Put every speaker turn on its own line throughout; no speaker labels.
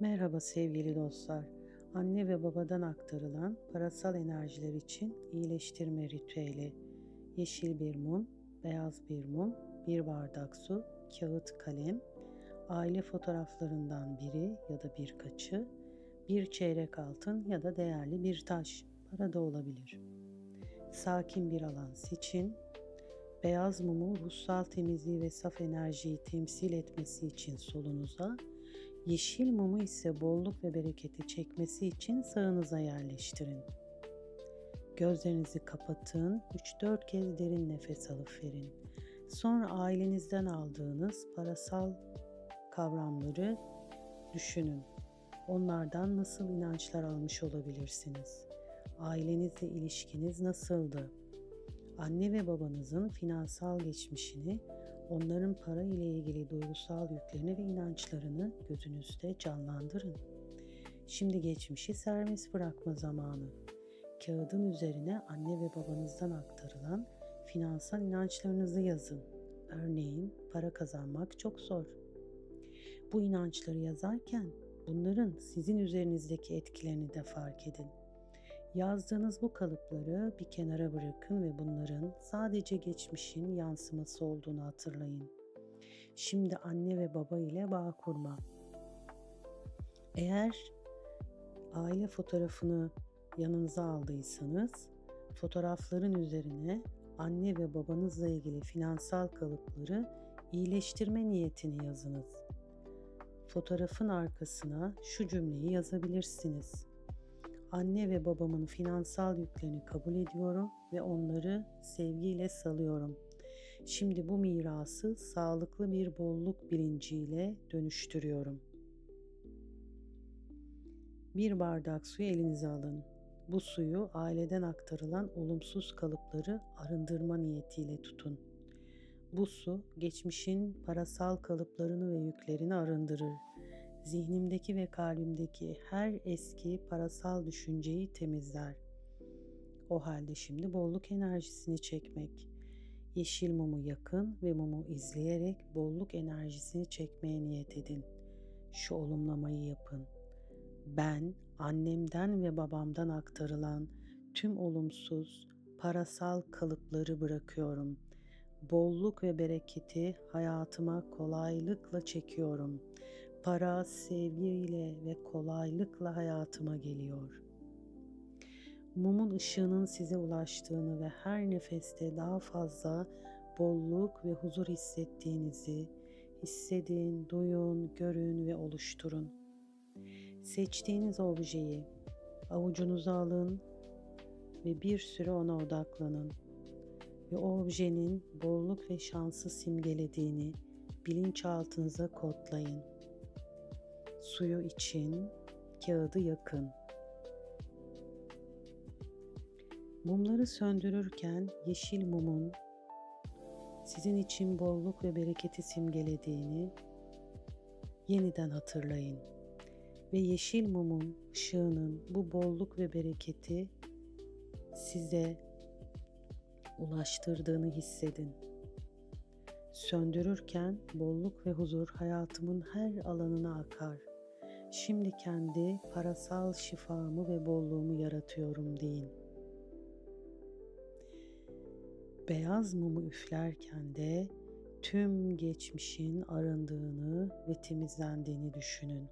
Merhaba sevgili dostlar. Anne ve babadan aktarılan parasal enerjiler için iyileştirme ritüeli. Yeşil bir mum, beyaz bir mum, bir bardak su, kağıt kalem, aile fotoğraflarından biri ya da birkaçı, bir çeyrek altın ya da değerli bir taş, para da olabilir. Sakin bir alan seçin. Beyaz mumu ruhsal temizliği ve saf enerjiyi temsil etmesi için solunuza, Yeşil mumu ise bolluk ve bereketi çekmesi için sağınıza yerleştirin. Gözlerinizi kapatın, 3-4 kez derin nefes alıp verin. Sonra ailenizden aldığınız parasal kavramları düşünün. Onlardan nasıl inançlar almış olabilirsiniz? Ailenizle ilişkiniz nasıldı? Anne ve babanızın finansal geçmişini onların para ile ilgili duygusal yüklerini ve inançlarını gözünüzde canlandırın. Şimdi geçmişi serbest bırakma zamanı. Kağıdın üzerine anne ve babanızdan aktarılan finansal inançlarınızı yazın. Örneğin para kazanmak çok zor. Bu inançları yazarken bunların sizin üzerinizdeki etkilerini de fark edin. Yazdığınız bu kalıpları bir kenara bırakın ve bunların sadece geçmişin yansıması olduğunu hatırlayın. Şimdi anne ve baba ile bağ kurma. Eğer aile fotoğrafını yanınıza aldıysanız fotoğrafların üzerine anne ve babanızla ilgili finansal kalıpları iyileştirme niyetini yazınız. Fotoğrafın arkasına şu cümleyi yazabilirsiniz anne ve babamın finansal yüklerini kabul ediyorum ve onları sevgiyle salıyorum. Şimdi bu mirası sağlıklı bir bolluk bilinciyle dönüştürüyorum. Bir bardak suyu elinize alın. Bu suyu aileden aktarılan olumsuz kalıpları arındırma niyetiyle tutun. Bu su geçmişin parasal kalıplarını ve yüklerini arındırır zihnimdeki ve kalbimdeki her eski parasal düşünceyi temizler. O halde şimdi bolluk enerjisini çekmek, yeşil mumu yakın ve mumu izleyerek bolluk enerjisini çekmeye niyet edin. Şu olumlamayı yapın. Ben annemden ve babamdan aktarılan tüm olumsuz parasal kalıpları bırakıyorum. Bolluk ve bereketi hayatıma kolaylıkla çekiyorum para sevgiyle ve kolaylıkla hayatıma geliyor. Mumun ışığının size ulaştığını ve her nefeste daha fazla bolluk ve huzur hissettiğinizi hissedin, duyun, görün ve oluşturun. Seçtiğiniz objeyi avucunuza alın ve bir süre ona odaklanın ve o objenin bolluk ve şansı simgelediğini bilinçaltınıza kodlayın suyu için kağıdı yakın. Mumları söndürürken yeşil mumun sizin için bolluk ve bereketi simgelediğini yeniden hatırlayın. Ve yeşil mumun ışığının bu bolluk ve bereketi size ulaştırdığını hissedin. Söndürürken bolluk ve huzur hayatımın her alanına akar. Şimdi kendi parasal şifamı ve bolluğumu yaratıyorum deyin. Beyaz mumu üflerken de tüm geçmişin arındığını ve temizlendiğini düşünün.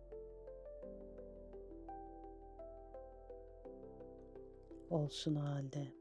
Olsun halde.